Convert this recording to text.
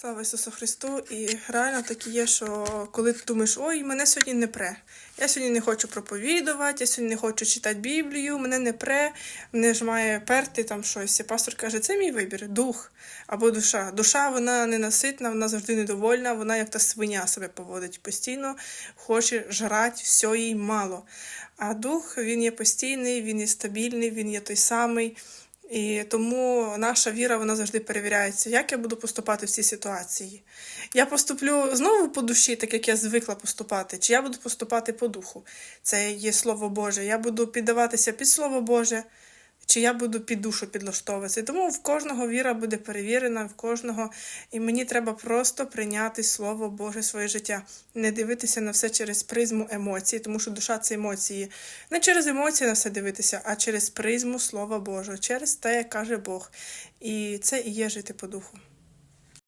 Слава Ісусу Христу! І реально так і є, що коли ти думаєш, ой, мене сьогодні не пре. Я сьогодні не хочу проповідувати, я сьогодні не хочу читати Біблію, мене не пре, мене ж має перти там щось. І пастор каже, це мій вибір, дух або душа. Душа вона ненаситна, вона завжди недовольна, вона як та свиня себе поводить постійно, хоче жрати, все їй мало. А дух він є постійний, він є стабільний, він є той самий. І тому наша віра вона завжди перевіряється, як я буду поступати в цій ситуації. Я поступлю знову по душі, так як я звикла поступати, чи я буду поступати по духу. Це є Слово Боже. Я буду піддаватися під Слово Боже, чи я буду під душу підлаштовуватися. Тому в кожного віра буде перевірена, в кожного. І мені треба просто прийняти Слово Боже своє життя, не дивитися на все через призму емоцій, тому що душа це емоції. Не через емоції на все дивитися, а через призму Слова Божого, через те, як каже Бог. І це і є жити по духу.